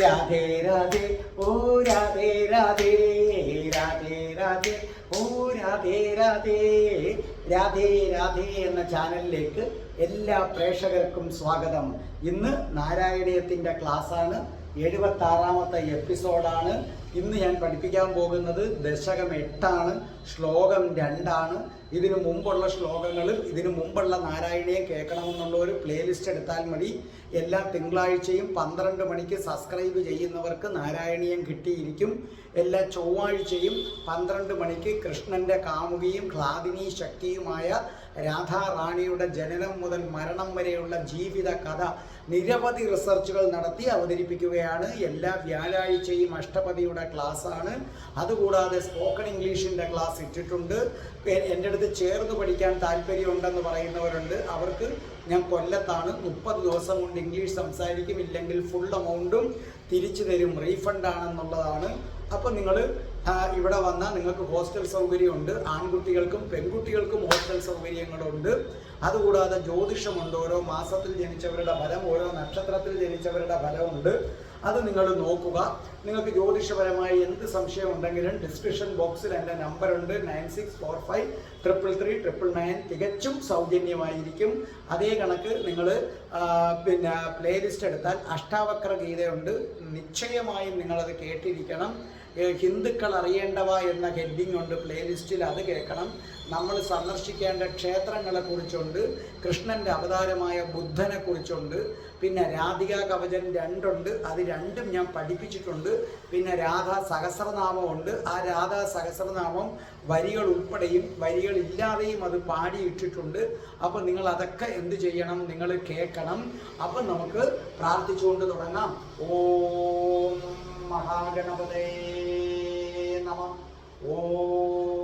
രാധേ രാധേ ഓ രാധേ രാധേ രാധേ രാധേ ഓ രാധേ രാധേ രാധേ രാധേ എന്ന ചാനലിലേക്ക് എല്ലാ പ്രേക്ഷകർക്കും സ്വാഗതം. ഇന്ന് നാരായണീയത്തിന്റെ ക്ലാസ്സാണ്. എഴുപത്തി ആറാമത്തെ എപ്പിസോഡാണ്. ഇന്ന് ഞാൻ പഠിപ്പിക്കാൻ പോകുന്നത് ദശകം എട്ടാണ് ശ്ലോകം രണ്ടാണ്. ഇതിനു മുമ്പുള്ള ശ്ലോകങ്ങളും ഇതിനു മുമ്പുള്ള നാരായണയെ കേൾക്കണമെന്നുള്ള ഒരു പ്ലേലിസ്റ്റ് എടുത്താൽ മതി. എല്ലാ തിങ്കളാഴ്ചയും പന്ത്രണ്ട് മണിക്ക് സബ്സ്ക്രൈബ് ചെയ്യുന്നവർക്ക് നാരായണീയം കിട്ടിയിരിക്കും. എല്ലാ ചൊവ്വാഴ്ചയും പന്ത്രണ്ട് മണിക്ക് കൃഷ്ണന്റെ കാമുകിയും ക്ലാദിനി ശക്തിയുമായ രാധാറാണിയുടെ ജനനം മുതൽ മരണം വരെയുള്ള ജീവിത കഥ നിരവധി റിസർച്ചുകൾ നടത്തി അവതരിപ്പിക്കുകയാണ്. എല്ലാ വ്യാഴാഴ്ചയും അഷ്ടപതിയുടെ ക്ലാസ് ആണ് അതുകൂടാതെ സ്പോക്കൺ ഇംഗ്ലീഷിന്റെ ക്ലാസ് ഇട്ടിട്ടുണ്ട്. എന്റെ അടുത്ത് ചേർന്ന് പഠിക്കാൻ താല്പര്യമുണ്ടെന്ന് പറയുന്നവരുണ്ട്. അവർക്ക് ഞാൻ കൊല്ലത്താണ്. മുപ്പത് ദിവസം കൊണ്ട് ഇംഗ്ലീഷ് സംസാരിക്കും ഇല്ലെങ്കിൽ ഫുൾ എമൗണ്ടും തിരിച്ചു തരും റീഫണ്ട് ആണെന്നുള്ളതാണ്. അപ്പോൾ നിങ്ങൾ ഇവിടെ വന്നാൽ നിങ്ങൾക്ക് ഹോസ്റ്റൽ സൗകര്യമുണ്ട്. ആൺകുട്ടികൾക്കും പെൺകുട്ടികൾക്കും ഹോസ്റ്റൽ സൗകര്യങ്ങളുണ്ട്. അതുകൂടാതെ ജ്യോതിഷമുണ്ട്. ഓരോ മാസത്തിൽ ജനിച്ചവരുടെ ഫലം ഓരോ നക്ഷത്രത്തിൽ ജനിച്ചവരുടെ ഫലമുണ്ട്. അത് നിങ്ങൾ നോക്കുക. നിങ്ങൾക്ക് ജ്യോതിഷപരമായി എന്ത് സംശയം ഉണ്ടെങ്കിലും ഡിസ്ക്രിപ്ഷൻ ബോക്സിൽ എന്റെ നമ്പറുണ്ട്. Nine six four five triple three triple nine തികച്ചും സൗജന്യമായിരിക്കും. അതേ കണക്ക് നിങ്ങൾ പിന്നെ പ്ലേലിസ്റ്റ് എടുത്താൽ അഷ്ടാവക്ര ഗീതയുണ്ട്. നിശ്ചയമായും നിങ്ങളത് കേട്ടിരിക്കണം. ഹിന്ദുക്കൾ അറിയേണ്ടവ എന്ന ഹെഡിങ് ഉണ്ട്. പ്ലേലിസ്റ്റിൽ അത് കേൾക്കണം. നമ്മൾ സന്ദർശിക്കേണ്ട ക്ഷേത്രങ്ങളെ കുറിച്ചുണ്ട് കൃഷ്ണന്റെ അവതാരമായ ബുദ്ധനെ കുറിച്ചുണ്ട് പിന്നെ രാധിക കവചൻ രണ്ടുണ്ട് അത് രണ്ടും ഞാൻ പഠിപ്പിച്ചിട്ടുണ്ട് പിന്നെ രാധാ സഹസ്രനാമമുണ്ട് ആ രാധാ സഹസ്രനാമം വരികൾ ഉൾപ്പെടെയും വരികൾ ഇല്ലാതെയും അത് പാടിയിട്ടിട്ടുണ്ട്. അപ്പോൾ നിങ്ങൾ അതൊക്കെ എന്ത് ചെയ്യണം? നിങ്ങൾ കേൾക്കണം. അപ്പം നമുക്ക് പ്രാർത്ഥിച്ചുകൊണ്ട് തുടങ്ങാം. ഓം മഹാഗണപതേ നമ. ഓം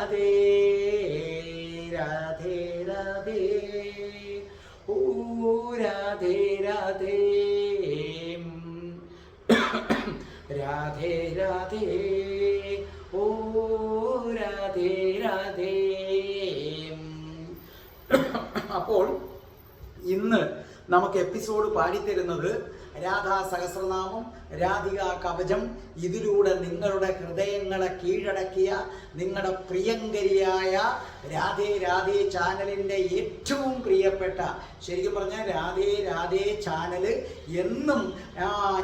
രാധേ രാധേ രാധേ. ഓ രാധേ രാധേ. രാധേ രാധേ. ഓ രാധേ രാധേ. അപ്പോൾ ഇന്ന് നമുക്ക് എപ്പിസോഡ് പാടിത്തരുന്നത് രാധാ സഹസ്രനാമം രാധിക കവചം. ഇതിലൂടെ നിങ്ങളുടെ ഹൃദയങ്ങളെ കീഴടക്കിയ നിങ്ങളുടെ പ്രിയങ്കരിയായ രാധേ രാധേ ചാനലിന്റെ ഏറ്റവും പ്രിയപ്പെട്ട ശരിക്കും പറഞ്ഞാൽ രാധേ രാധേ ചാനൽ എന്നും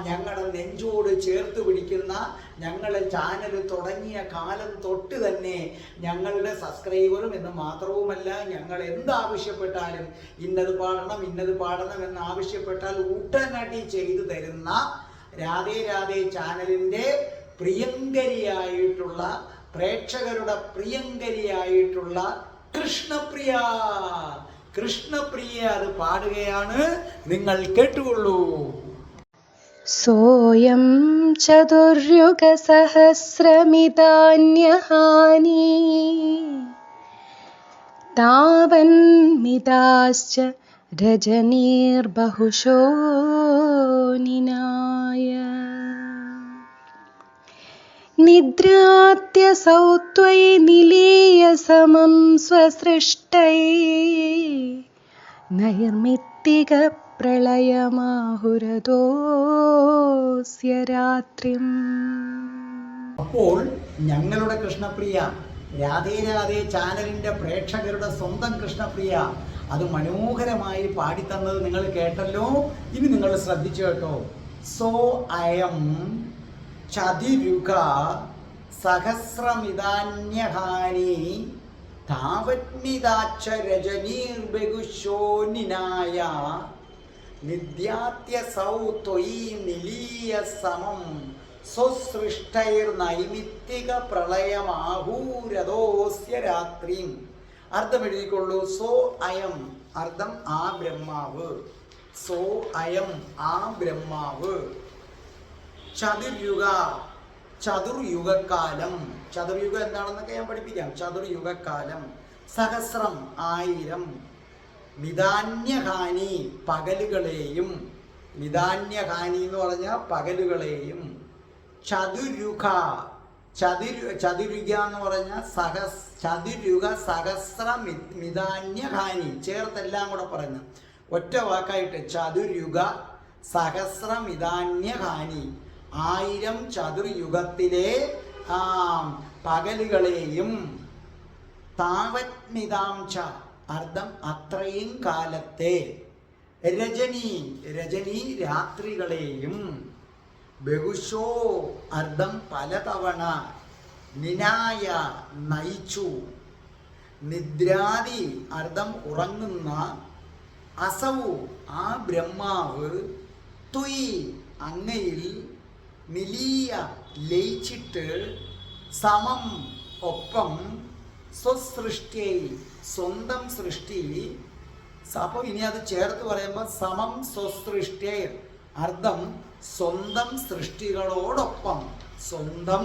ഞങ്ങളുടെ നെഞ്ചോട് ചേർത്ത് പിടിക്കുന്ന ഞങ്ങളുടെ ചാനൽ തുടങ്ങിയ കാലം തൊട്ട് തന്നെ ഞങ്ങളുടെ സബ്സ്ക്രൈബറും എന്ന് മാത്രവുമല്ല ഞങ്ങൾ എന്താവശ്യപ്പെട്ടാലും ഇന്നത് പാടണം ഇന്നത് പാടണം എന്ന് ആവശ്യപ്പെട്ടാൽ ചെയ്തു തരുന്ന രാധേ രാധേ ചാനലിന്റെ പ്രിയങ്കരിയായിട്ടുള്ള പ്രേക്ഷകരുടെ പ്രിയങ്കരിയായിട്ടുള്ള കൃഷ്ണപ്രിയ. കൃഷ്ണപ്രിയ അത് പാടുകയാണ്. നിങ്ങൾ കേട്ടുകൊള്ളൂ. सोऽयं चतुर्युगसहस्रमितान्यहानि। तावन्मिताश्च रजनीर्बहुशो निनाय। निद्रात्यसौ त्वयि निलीय समं स्वसृष्टै नैर्मित्तिकप्रलयमाहुरतोऽस्य പ്രളയമാഹുരതോസ്യരാത്രിം അപ്പോൾ ഞങ്ങളുടെ കൃഷ്ണപ്രിയ രാധേ രാധേ ചാനലിന്റെ പ്രേക്ഷകരുടെ സ്വന്തം കൃഷ്ണപ്രിയ അത് മനോഹരമായി പാടിത്തന്നത് നിങ്ങൾ കേട്ടല്ലോ. ഇനി നിങ്ങൾ ശ്രദ്ധിച്ചു കേട്ടോ. സോ അയം ചതിരുക സഹസ്രമിതാന്യഹാനി താവത്മിതാച്ച രജനീർബഹുശോനിനായ നിദ്യാത്യസൗ ത്വയി സമം. സ്വസൃഷ്ടൈർ നൈമിത്തിക പ്രളയമാഹൂരതോസ്യ രാത്രിയും അർത്ഥം എഴുതിക്കൊള്ളൂ സോ അയം. അർത്ഥം ആ ബ്രഹ്മാവ്. സോ അയം ആ ബ്രഹ്മാവ്. ചതുർയുഗ ചതുർയുഗക്കാലം ചതുർയുഗം എന്താണെന്നൊക്കെ ഞാൻ പഠിപ്പിക്കാം. ചതുർയുഗക്കാലം സഹസ്രം ആയിരം. നിധാന്യഹാനി പകലുകളെയും നിധാന്യഹാനി എന്ന് പറഞ്ഞാൽ പകലുകളെയും ചതുരുഖ ചതുരു ചതുരുക എന്ന് പറഞ്ഞാൽ സഹസ് ചതുരുക സഹസ്ര മിതാന്യഹാനി. ചേർത്തെല്ലാം കൂടെ പറഞ്ഞു ഒറ്റ വാക്കായിട്ട് ചതുരുക സഹസ്രമിതാന്യഹാനി ആയിരം ചതുർയുഗത്തിലെ പകലുകളെയും താവത്മിതാംച അർത്ഥം അത്രയും കാലത്തെ രജനി രജനി രാത്രികളെയും ബഹുശോ അർത്ഥം പലതവണ നിനായ നയിച്ചു. നിദ്രാതി അർത്ഥം ഉറങ്ങുന്ന അസവു ആ ബ്രഹ്മാവ് തുയി അങ്ങയിൽ നിലീയ ലയിച്ചിട്ട് സമം ഒപ്പം സ്വസൃഷ്ടി സ്വന്തം സൃഷ്ടി അപ്പോൾ ഇനി അത് ചേർത്ത് പറയുമ്പോൾ സമം സ്വസൃഷ്ടി അർത്ഥം സ്വന്തം സൃഷ്ടികളോടൊപ്പം സ്വന്തം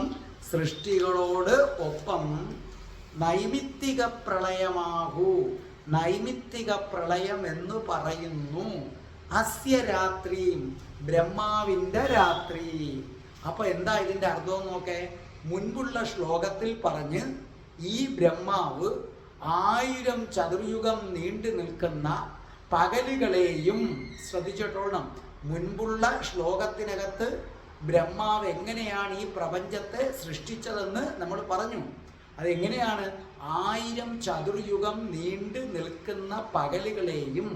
സൃഷ്ടികളോട് ഒപ്പം നൈമിത്തിക പ്രളയമാകൂ. നൈമിത്തിക പ്രളയം എന്ന് പറയുന്നു. അസ്യ രാത്രിയും ബ്രഹ്മാവിന്റെ രാത്രി അപ്പോൾ എന്താ ഇതിന്റെ അർത്ഥം നോക്കേ? മുൻപുള്ള ശ്ലോകത്തിൽ പറഞ്ഞ് ഈ ബ്രഹ്മാവ് ആയിരം ചതുർയുഗം നീണ്ടു നിൽക്കുന്ന പകലുകളെയും ശ്രദ്ധിച്ചിട്ടോണം. മുൻപുള്ള ശ്ലോകത്തിനകത്ത് ബ്രഹ്മാവ് എങ്ങനെയാണ് ഈ പ്രപഞ്ചത്തെ സൃഷ്ടിച്ചതെന്ന് നമ്മൾ പറഞ്ഞു. അതെങ്ങനെയാണ്? ആയിരം ചതുർയുഗം നീണ്ടു നിൽക്കുന്ന പകലുകളെയും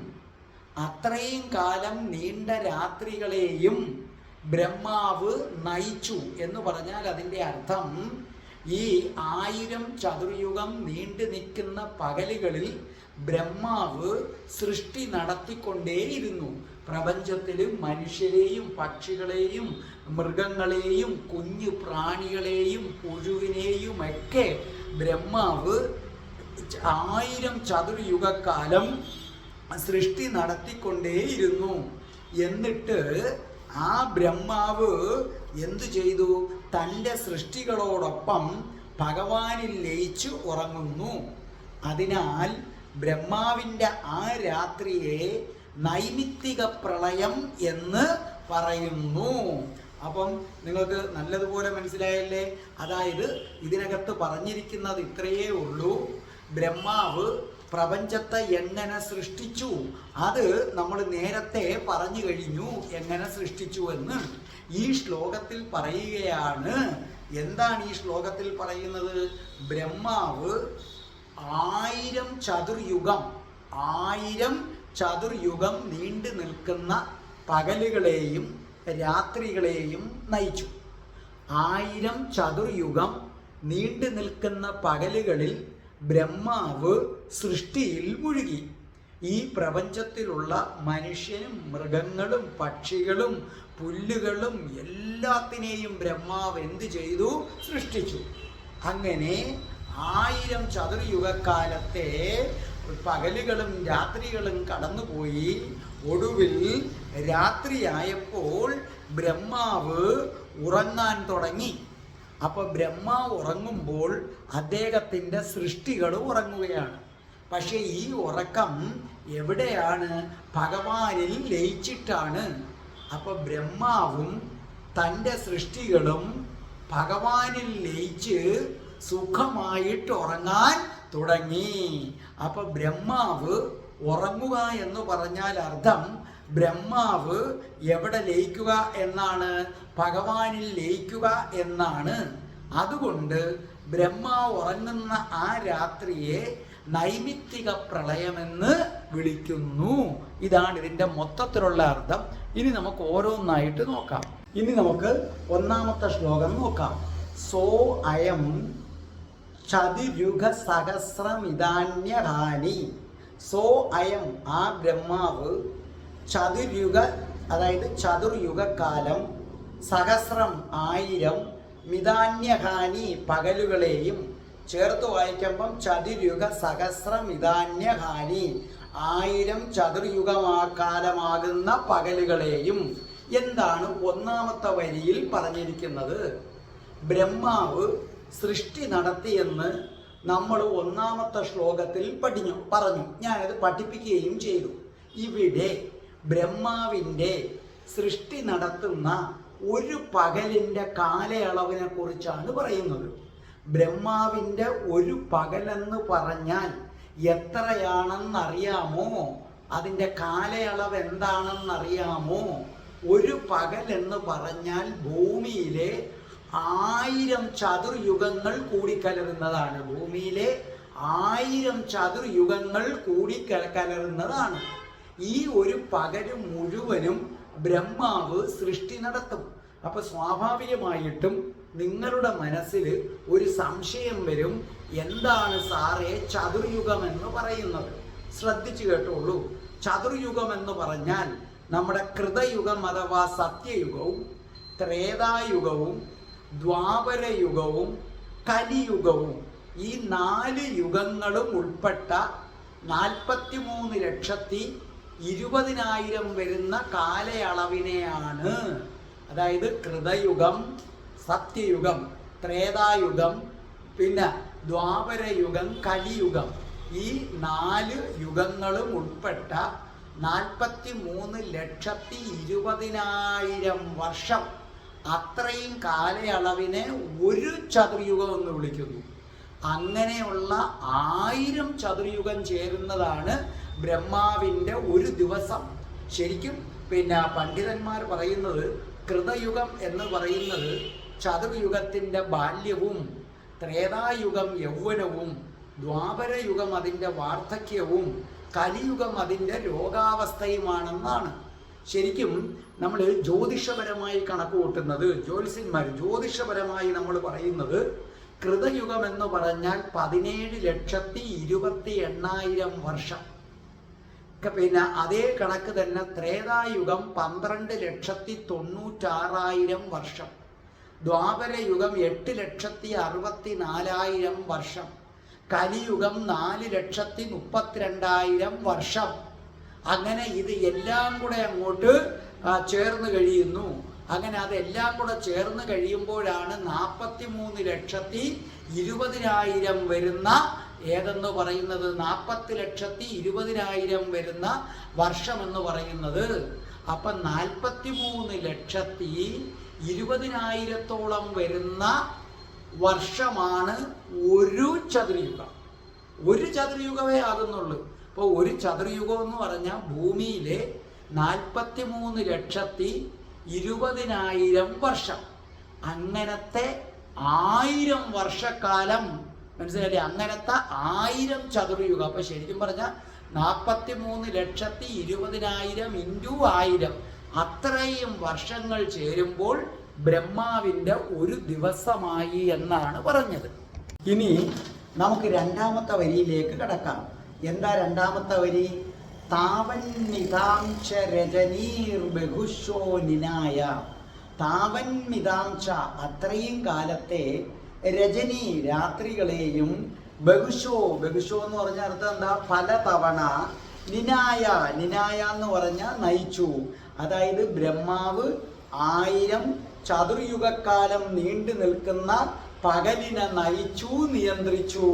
അത്രയും കാലം നീണ്ട രാത്രികളെയും ബ്രഹ്മാവ് നയിച്ചു എന്ന് പറഞ്ഞാൽ അതിന്റെ അർത്ഥം ഈ ആയിരം ചതുർയുഗം നീണ്ടു നിൽക്കുന്ന പകലുകളിൽ ബ്രഹ്മാവ് സൃഷ്ടി നടത്തിക്കൊണ്ടേയിരുന്നു. പ്രപഞ്ചത്തിൽ മനുഷ്യരെയും പക്ഷികളെയും മൃഗങ്ങളെയും കുഞ്ഞു പ്രാണികളെയും പുഴുവിനെയും ഒക്കെ ബ്രഹ്മാവ് ആയിരം ചതുർയുഗക്കാലം സൃഷ്ടി നടത്തിക്കൊണ്ടേയിരുന്നു. എന്നിട്ട് ആ ബ്രഹ്മാവ് എന്തു ചെയ്തു? തന്റെ സൃഷ്ടികളോടൊപ്പം ഭഗവാനിൽ ലയിച്ചു ഉറങ്ങുന്നു. അതിനാൽ ബ്രഹ്മാവിന്റെ ആ രാത്രിയെ നൈമിത്തിക പ്രളയം എന്ന് പറയുന്നു. അപ്പം നിങ്ങൾക്ക് നല്ലതുപോലെ മനസ്സിലായല്ലേ? അതായത് ഇതിനകത്ത് പറഞ്ഞിരിക്കുന്നത് ഇത്രയേ ഉള്ളൂ. ബ്രഹ്മാവ് പ്രപഞ്ചത്തെ എങ്ങനെ സൃഷ്ടിച്ചു? അത് നമ്മൾ നേരത്തെ പറഞ്ഞു കഴിഞ്ഞു എങ്ങനെ സൃഷ്ടിച്ചു എന്ന്. ഈ ശ്ലോകത്തിൽ പറയുകയാണ്. എന്താണ് ഈ ശ്ലോകത്തിൽ പറയുന്നത്? ബ്രഹ്മാവ് ആയിരം ചതുർയുഗം ആയിരം ചതുർയുഗം നീണ്ടു നിൽക്കുന്ന പകലുകളെയും രാത്രികളെയും നയിച്ചു. ആയിരം ചതുർയുഗം നീണ്ടു നിൽക്കുന്ന പകലുകളിൽ ബ്രഹ്മാവ് സൃഷ്ടിയിൽ മുഴുകി. ഈ പ്രപഞ്ചത്തിലുള്ള മനുഷ്യനും മൃഗങ്ങളും പക്ഷികളും പുല്ലുകളും എല്ലാത്തിനെയും ബ്രഹ്മാവ് എന്ത് ചെയ്തു? സൃഷ്ടിച്ചു. അങ്ങനെ ആയിരം ചതുർയുഗക്കാലത്തെ പകലുകളും രാത്രികളും കടന്നുപോയി. ഒടുവിൽ രാത്രിയായപ്പോൾ ബ്രഹ്മാവ് ഉറങ്ങാൻ തുടങ്ങി. അപ്പൊ ബ്രഹ്മാവ് ഉറങ്ങുമ്പോൾ അദ്ദേഹത്തിന്റെ സൃഷ്ടികൾ ഉറങ്ങുകയാണ്. പക്ഷേ ഈ ഉറക്കം എവിടെയാണ്? ഭഗവാനിൽ ലയിച്ചിട്ടാണ്. അപ്പൊ ബ്രഹ്മാവും തന്റെ സൃഷ്ടികളും ഭഗവാനിൽ ലയിച്ച് സുഖമായിട്ട് ഉറങ്ങാൻ തുടങ്ങി. അപ്പൊ ബ്രഹ്മാവ് ഉറങ്ങുക എന്ന് പറഞ്ഞാൽ അർത്ഥം ബ്രഹ്മാവ് എവിടെ ലയിക്കുക എന്നാണ്? ഭഗവാനിൽ ലയിക്കുക എന്നാണ്. അതുകൊണ്ട് ബ്രഹ്മാവ് ഉറങ്ങുന്ന ആ രാത്രിയെ നൈമിത്തിക പ്രളയമെന്ന് വിളിക്കുന്നു. ഇതാണ് ഇതിന്റെ മൊത്തത്തിലുള്ള അർത്ഥം. ഇനി നമുക്ക് ഓരോന്നായിട്ട് നോക്കാം. ഇനി നമുക്ക് ഒന്നാമത്തെ ശ്ലോകം നോക്കാം. സോ അയം ചതുരുഗ സഹസ്രമിതാന്യഹാനി സോ അയം ആ ബ്രഹ്മാവ് ചതുര്യുഗ അതായത് ചതുർയുഗക്കാലം സഹസ്രം ആയിരം മിതാന്യഹാനി പകലുകളെയും ചേർത്ത് വായിക്കുമ്പം ചതുര്യുഗ സഹസ്രമിതാന്യഹാനി ആയിരം ചതുർയുഗമാക്കാലമാകുന്ന പകലുകളെയും എന്താണ് ഒന്നാമത്തെ വരിയിൽ പറഞ്ഞിരിക്കുന്നത്? ബ്രഹ്മാവ് സൃഷ്ടി നടത്തിയെന്ന് നമ്മൾ ഒന്നാമത്തെ ശ്ലോകത്തിൽ പഠിഞ്ഞു പറഞ്ഞു. ഞാനത് പഠിപ്പിക്കുകയും ചെയ്തു. ഇവിടെ ബ്രഹ്മാവിന്റെ സൃഷ്ടി നടത്തുന്ന ഒരു പകലിന്റെ കാലയളവിനെ കുറിച്ചാണ് പറയുന്നത്. ബ്രഹ്മാവിന്റെ ഒരു പകലെന്ന് പറഞ്ഞാൽ എത്രയാണെന്നറിയാമോ? അതിന്റെ കാലയളവ് എന്താണെന്നറിയാമോ? ഒരു പകൽ എന്ന് പറഞ്ഞാൽ ഭൂമിയിലെ ആയിരം ചതുർയുഗങ്ങൾ കൂടിക്കലരുന്നതാണ്. ഭൂമിയിലെ ആയിരം ചതുർയുഗങ്ങൾ കൂടിക്കലരുന്നതാണ്. ഈ ഒരു പകൽ മുഴുവനും ബ്രഹ്മാവ് സൃഷ്ടി നടത്തും. അപ്പൊ സ്വാഭാവികമായിട്ടും നിങ്ങളുടെ മനസ്സിൽ ഒരു സംശയം വരും. എന്താണ് സാറേ ചതുർയുഗം എന്ന് പറയുന്നത്? ശ്രദ്ധിച്ചു കേട്ടോളൂ. ചതുർയുഗം എന്ന് പറഞ്ഞാൽ നമ്മുടെ കൃതയുഗം അഥവാ സത്യയുഗവും ത്രേതായുഗവും ദ്വാപരയുഗവും കലിയുഗവും ഈ നാല് യുഗങ്ങളും ഉൾപ്പെട്ട നാൽപ്പത്തി മൂന്ന് ലക്ഷത്തി ഇരുപതിനായിരം വരുന്ന കാലയളവിനെയാണ്. അതായത് കൃതയുഗം സത്യയുഗം ത്രേതായുഗം പിന്നെ ദ്വാപരയുഗം കലിയുഗം. ഈ നാല് യുഗങ്ങളും ഉൾപ്പെട്ട നാൽപ്പത്തി മൂന്ന് ലക്ഷത്തി ഇരുപതിനായിരം വർഷം അത്രയും കാലയളവിനെ ഒരു ചതുർയുഗം എന്ന് വിളിക്കുന്നു. അങ്ങനെയുള്ള ആയിരം ചതുർയുഗം ചേരുന്നതാണ് ബ്രഹ്മാവിന്റെ ഒരു ദിവസം. ശരിക്കും പിന്നെ പണ്ഡിതന്മാർ പറയുന്നത് കൃതയുഗം എന്ന് പറയുന്നത് ചതുർയുഗത്തിന്റെ ബാല്യവും ത്രേതായുഗം യൗവനവും ദ്വാപരയുഗം അതിന്റെ വാർദ്ധക്യവും കലിയുഗം അതിന്റെ രോഗാവസ്ഥയുമാണെന്നാണ്. ശരിക്കും നമ്മൾ ജ്യോതിഷപരമായി കണക്ക് കൂട്ടുന്നത് ജ്യോത്സ്യന്മാർ ജ്യോതിഷപരമായി നമ്മൾ പറയുന്നത് കൃതയുഗം എന്ന് പറഞ്ഞാൽ പതിനേഴ് ലക്ഷത്തി ഇരുപത്തി എണ്ണായിരം വർഷം. പിന്നെ അതേ കണക്ക് തന്നെ ത്രേതായുഗം പന്ത്രണ്ട് ലക്ഷത്തി തൊണ്ണൂറ്റാറായിരം വർഷം. ദ്വാപരയുഗം എട്ട് ലക്ഷത്തി അറുപത്തി നാലായിരം വർഷം. കലിയുഗം നാല് ലക്ഷത്തി മുപ്പത്തിരണ്ടായിരം വർഷം. അങ്ങനെ ഇത് എല്ലാം കൂടെ അങ്ങോട്ട് ചേർന്ന് കഴിയുന്നു. അങ്ങനെ അതെല്ലാം കൂടെ ചേർന്ന് കഴിയുമ്പോഴാണ് നാൽപ്പത്തി മൂന്ന് ലക്ഷത്തി ഇരുപതിനായിരം വരുന്ന ഏതെന്ന് പറയുന്നത്? നാൽപ്പത്തി ലക്ഷത്തി ഇരുപതിനായിരം വരുന്ന വർഷമെന്ന് പറയുന്നത്. അപ്പം നാൽപ്പത്തി മൂന്ന് ലക്ഷത്തി ഇരുപതിനായിരത്തോളം വരുന്ന വർഷമാണ് ഒരു ചതുരയുഗം ഒരു ചതുരയുഗമേ ആകുന്നുള്ളൂ. അപ്പോൾ ഒരു ചതുരയുഗം എന്ന് പറഞ്ഞാൽ ഭൂമിയിലെ നാൽപ്പത്തി മൂന്ന് ലക്ഷത്തി ഇരുപതിനായിരം വർഷം. അങ്ങനത്തെ ആയിരം വർഷക്കാലം മനസ്സിലായില്ലേ? അങ്ങനത്തെ ആയിരം ചതുരയുഗം അപ്പൊ ശരിക്കും പറഞ്ഞാൽ നാൽപ്പത്തി മൂന്ന് ലക്ഷത്തി ഇരുപതിനായിരം ഇന്റു ആയിരം. അത്രയും വർഷങ്ങൾ ചേരുമ്പോൾ ബ്രഹ്മാവിന്റെ ഒരു ദിവസമായി എന്നാണ് പറഞ്ഞത്. ഇനി നമുക്ക് രണ്ടാമത്തെ വരിയിലേക്ക് കടക്കാം. എന്താ രണ്ടാമത്തെ വരി? താവൻമിതാംശ രജനീർ ബഹുശോ നിനായ. താവൻമിതാംശ അത്രയും കാലത്തെ രജനി രാത്രികളെയും ബഹുശോ ബഹുശോ എന്ന് പറഞ്ഞ അർത്ഥം എന്താ? പല തവണ നിനായ നിനായ എന്ന് പറഞ്ഞ നയിച്ചു. അതായത് ബ്രഹ്മാവ് ആയിരം ചതുർയുഗക്കാലം നീണ്ടു നിൽക്കുന്ന പകലിനെ നയിച്ചു നിയന്ത്രിച്ചു.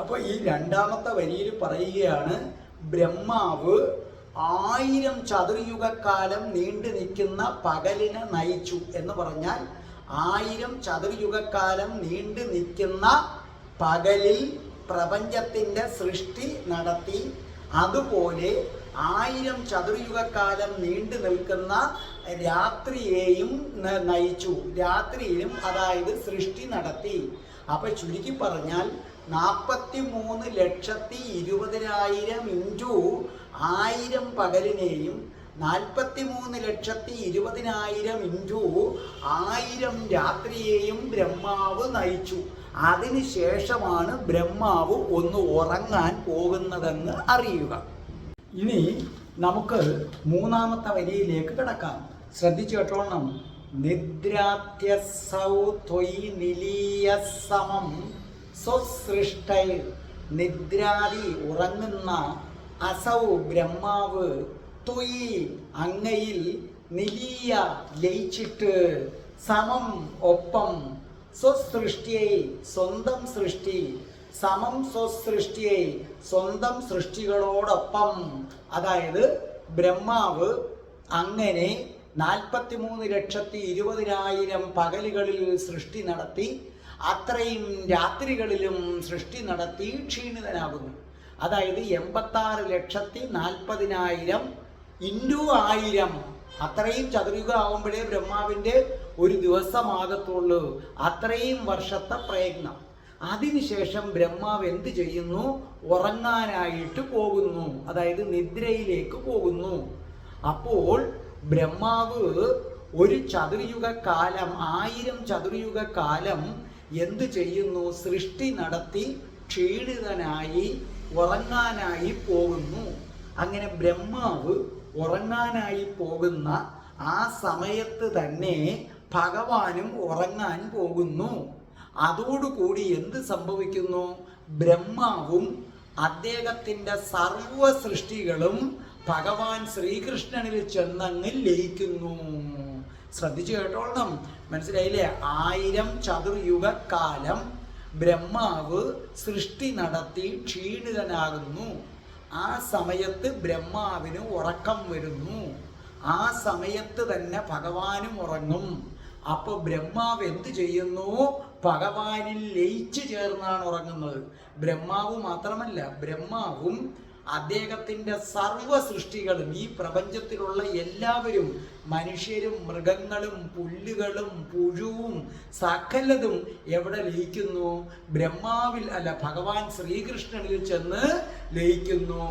അപ്പൊ ഈ രണ്ടാമത്തെ വരിയിൽ പറയുകയാണ് ബ്രഹ്മാവ് ആയിരം ചതുർയുഗക്കാലം നീണ്ടു നിൽക്കുന്ന പകലിനെ നയിച്ചു എന്ന് പറഞ്ഞാൽ ആയിരം ചതുർയുഗക്കാലം നീണ്ടു നിൽക്കുന്ന പകലിൽ പ്രപഞ്ചത്തിന്റെ സൃഷ്ടി നടത്തി. അതുപോലെ ആയിരം ചതുർയുഗക്കാലം നീണ്ടു നിൽക്കുന്ന രാത്രിയെയും നയിച്ചു. രാത്രിയിലും അതായത് സൃഷ്ടി നടത്തി. അപ്പൊ ചുരുക്കി പറഞ്ഞാൽ നാൽപ്പത്തി മൂന്ന് ലക്ഷത്തി ഇരുപതിനായിരം ഇന്റു ആയിരം പകലിനെയും നാൽപ്പത്തി മൂന്ന് ലക്ഷത്തി ഇരുപതിനായിരം ഇന്റു ആയിരം രാത്രിയെയും ബ്രഹ്മാവ് നയിച്ചു. അതിനുശേഷമാണ് ബ്രഹ്മാവ് ഒന്ന് ഉറങ്ങാൻ പോകുന്നതെന്ന് അറിയുക. ഇനി നമുക്ക് മൂന്നാമത്തെ വരിയിലേക്ക് കിടക്കാം. ശ്രദ്ധിച്ചു കേട്ടോണം. നിദ്രാത്യസൗ സ്വസൃഷ്ടൈ. നിദ്രാതി ഉറങ്ങുന്ന അസൗ ബ്രഹ്മാവ് തൊയി അങ്ങയിൽ നിലീയ ലയിച്ചിട്ട് സമം ഒപ്പം സ്വസൃഷ്ടിയെ സ്വന്തം സൃഷ്ടി സമം സ്വസൃഷ്ടിയെ സ്വന്തം സൃഷ്ടികളോടൊപ്പം. അതായത് ബ്രഹ്മാവ് അങ്ങനെ നാൽപ്പത്തിമൂന്ന് ലക്ഷത്തി ഇരുപതിനായിരം പകലുകളിൽ സൃഷ്ടി നടത്തി അത്രയും രാത്രികളിലും സൃഷ്ടി നടത്തി ക്ഷീണിതനാകുന്നു. അതായത് എൺപത്താറ് ലക്ഷത്തി നാൽപ്പതിനായിരം ഇൻഡു ആയിരം. അത്രയും ചതുരുക ആകുമ്പോഴേ ബ്രഹ്മാവിന്റെ ഒരു ദിവസമാകത്തുള്ളൂ. അത്രയും വർഷത്തെ പ്രയത്നം. അതിനുശേഷം ബ്രഹ്മാവ് എന്ത് ചെയ്യുന്നു? ഉറങ്ങാനായിട്ട് പോകുന്നു. അതായത് നിദ്രയിലേക്ക് പോകുന്നു. അപ്പോൾ ബ്രഹ്മാവ് ഒരു ചതുർയുഗ കാലം ആയിരം ചതുർയുഗ കാലം എന്ത് ചെയ്യുന്നു? സൃഷ്ടി നടത്തി ക്ഷീണിതനായി ഉറങ്ങാനായി പോകുന്നു. അങ്ങനെ ബ്രഹ്മാവ് ഉറങ്ങാനായി പോകുന്ന ആ സമയത്ത് തന്നെ ഭഗവാനും ഉറങ്ങാൻ പോകുന്നു. അതോടുകൂടി എന്ത് സംഭവിക്കുന്നു? ബ്രഹ്മാവും അദ്ദേഹത്തിന്റെ സർവ സൃഷ്ടികളും ഭഗവാൻ ശ്രീകൃഷ്ണനിൽ ചെന്നങ്ങ് ലയിക്കുന്നു. ശ്രദ്ധിച്ചു കേട്ടോളണം. മനസ്സിലായില്ലേ? ആയിരം ചതുർയുഗക്കാലം ബ്രഹ്മാവ് സൃഷ്ടി നടത്തി ക്ഷീണിതനാകുന്നു. ആ സമയത്ത് ബ്രഹ്മാവിന് ഉറക്കം വരുന്നു. ആ സമയത്ത് തന്നെ ഭഗവാനും ഉറങ്ങും. അപ്പോൾ ബ്രഹ്മാവ് എന്ത് ചെയ്യുന്നു? ഭഗവാനിൽ ലയിച്ചു ചേർന്നാണ് ഉറങ്ങുന്നത്. ബ്രഹ്മാവ് മാത്രമല്ല ബ്രഹ്മാവും അദ്ദേഹത്തിന്റെ സർവ സൃഷ്ടികളും ഈ പ്രപഞ്ചത്തിലുള്ള എല്ലാവരും മനുഷ്യരും മൃഗങ്ങളും പുല്ലുകളും പുഴുവും സകലതും എവിടെ ലയിക്കുന്നു? ബ്രഹ്മാവിൽ അല്ല ഭഗവാൻ ശ്രീകൃഷ്ണനിൽ ചെന്ന് ലയിക്കുന്നു.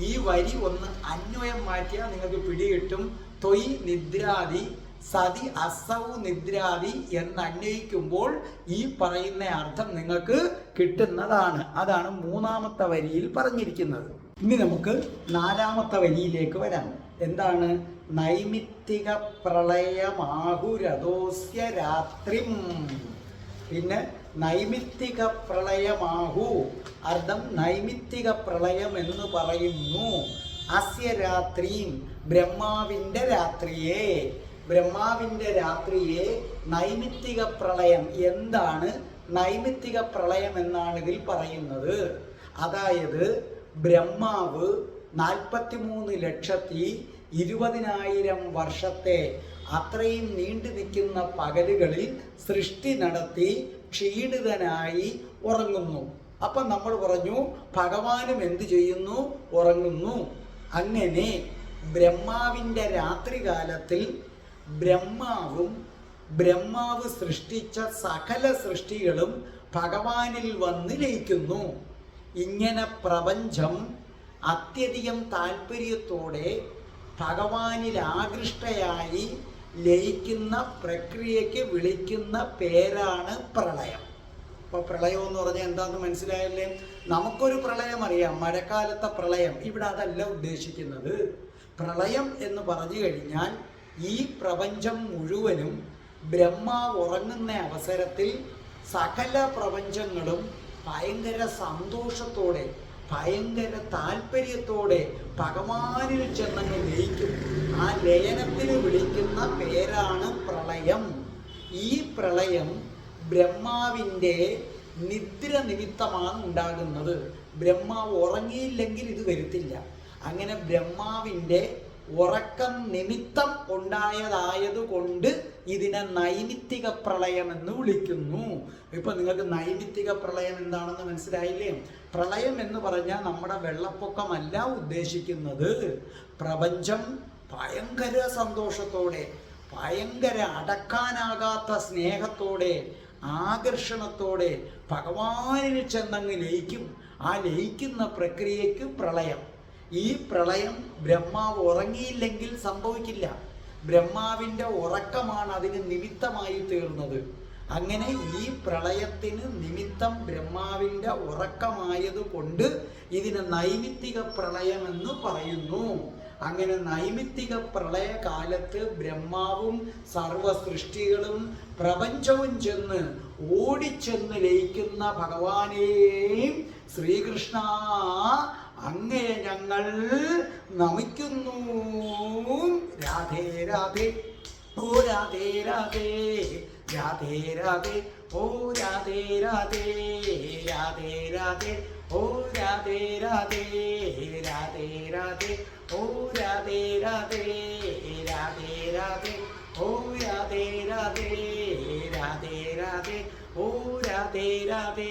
ഈ വരി ഒന്ന് അന്വയം മാറ്റിയാൽ നിങ്ങൾക്ക് പിടികിട്ടും. തൊയ് നിദ്രാദി സതി അസൗ നിദ്രാതി എന്ന് അന്വയിക്കുമ്പോൾ ഈ പറയുന്ന അർത്ഥം നിങ്ങൾക്ക് കിട്ടുന്നതാണ്. അതാണ് മൂന്നാമത്തെ വരിയിൽ പറഞ്ഞിരിക്കുന്നത്. ഇനി നമുക്ക് നാലാമത്തെ വരിയിലേക്ക് വരാം. എന്താണ്? നൈമിത്തിക പ്രളയമാഹുരഥോസ്യ രാത്രിം. പിന്നെ നൈമിത്തിക പ്രളയമാഹു. അർത്ഥം നൈമിത്തിക പ്രളയം എന്ന് പറയുന്നു. അസ്യ രാത്രിയും ബ്രഹ്മാവിന്റെ രാത്രിയെ. ബ്രഹ്മാവിന്റെ രാത്രിയെ നൈമിത്തിക പ്രളയം എന്താണ്? നൈമിത്തിക പ്രളയം എന്നാണ് ഇതിൽ പറയുന്നത്. അതായത് ബ്രഹ്മാവ് നാൽപ്പത്തി മൂന്ന് ലക്ഷത്തി ഇരുപതിനായിരം വർഷത്തെ അത്രയും നീണ്ടു നിൽക്കുന്ന പകലുകളിൽ സൃഷ്ടി നടത്തി ക്ഷീണിതനായി ഉറങ്ങുന്നു. അപ്പം നമ്മൾ പറഞ്ഞു ഭഗവാനും എന്ത് ചെയ്യുന്നു? ഉറങ്ങുന്നു. അങ്ങനെ ബ്രഹ്മാവിന്റെ രാത്രികാലത്തിൽ ബ്രഹ്മാവും ബ്രഹ്മാവ് സൃഷ്ടിച്ച സകല സൃഷ്ടികളും ഭഗവാനിൽ വന്ന് ലയിക്കുന്നു. ഇങ്ങനെ പ്രപഞ്ചം അത്യധികം താല്പര്യത്തോടെ ഭഗവാനിൽ ആകൃഷ്ടയായി ലയിക്കുന്ന പ്രക്രിയയ്ക്ക് വിളിക്കുന്ന പേരാണ് പ്രളയം. അപ്പോൾ പ്രളയം എന്ന് പറഞ്ഞാൽ എന്താണെന്ന് മനസ്സിലായല്ലേ? നമുക്കൊരു പ്രളയം അറിയാം. മഴക്കാലത്തെ പ്രളയം. ഇവിടെ അതല്ല ഉദ്ദേശിക്കുന്നത്. പ്രളയം എന്ന് പറഞ്ഞു കഴിഞ്ഞാൽ ഈ പ്രപഞ്ചം മുഴുവനും ബ്രഹ്മാവ് ഉറങ്ങുന്ന അവസരത്തിൽ സകല പ്രപഞ്ചങ്ങളും ഭയങ്കര സന്തോഷത്തോടെ ഭയങ്കര താല്പര്യത്തോടെ ഭഗവാനിൽ ചെന്നങ്ങ് ലയിക്കും. ആ ലയനത്തിന് വിളിക്കുന്ന പേരാണ് പ്രളയം. ഈ പ്രളയം ബ്രഹ്മാവിന്റെ നിദ്ര നിമിത്തമാണ് ഉണ്ടാകുന്നത്. ബ്രഹ്മാവ് ഉറങ്ങിയില്ലെങ്കിൽ ഇത് വരുത്തില്ല. അങ്ങനെ ബ്രഹ്മാവിന്റെ ഉറക്കം നിമിത്തം ഉണ്ടായതായതുകൊണ്ട് ഇതിനെ നൈമിത്തിക പ്രളയം എന്ന് വിളിക്കുന്നു. ഇപ്പൊ നിങ്ങൾക്ക് നൈമിത്തിക പ്രളയം എന്താണെന്ന് മനസ്സിലായില്ലേ? പ്രളയം എന്ന് പറഞ്ഞാൽ നമ്മുടെ വെള്ളപ്പൊക്കമല്ല ഉദ്ദേശിക്കുന്നത്. പ്രപഞ്ചം ഭയങ്കര സന്തോഷത്തോടെ ഭയങ്കര അടക്കാനാകാത്ത സ്നേഹത്തോടെ ആകർഷണത്തോടെ ഭഗവാനിൽ ചെന്നങ്ങ് ലയിക്കും. ആ ലയിക്കുന്ന പ്രക്രിയയ്ക്ക് പ്രളയം. ഈ പ്രളയം ബ്രഹ്മാവ് ഉറങ്ങിയില്ലെങ്കിൽ സംഭവിക്കില്ല. ബ്രഹ്മാവിന്റെ ഉറക്കമാണ് അതിന് നിമിത്തമായി തീർന്നത്. അങ്ങനെ ഈ പ്രളയത്തിന് നിമിത്തം ബ്രഹ്മാവിന്റെ ഉറക്കമായതുകൊണ്ട് ഇതിന് നൈമിത്തിക പ്രളയമെന്ന് പറയുന്നു. അങ്ങനെ നൈമിത്തിക പ്രളയകാലത്ത് ബ്രഹ്മാവും സർവ സൃഷ്ടികളും പ്രപഞ്ചവും ചെന്ന് ഓടിച്ചെന്ന് ലയിക്കുന്ന ഭഗവാനെയും ശ്രീകൃഷ്ണ അങ്ങേ ഞങ്ങൾ നമിക്കുന്നു രാധേ രാധേ ഓ രാധേ രാധേ രാധേ രാധേ ഓ രാധേ രാധേ രാധേ രാധേ ഓ രാധേ രാധേ രാധേ രാധേ ഓ രാധേ രാധേ രാധേ രാധേ ഓ രാധേ രാധേ രാധേ രാധേ ഓ രാധേ രാധേ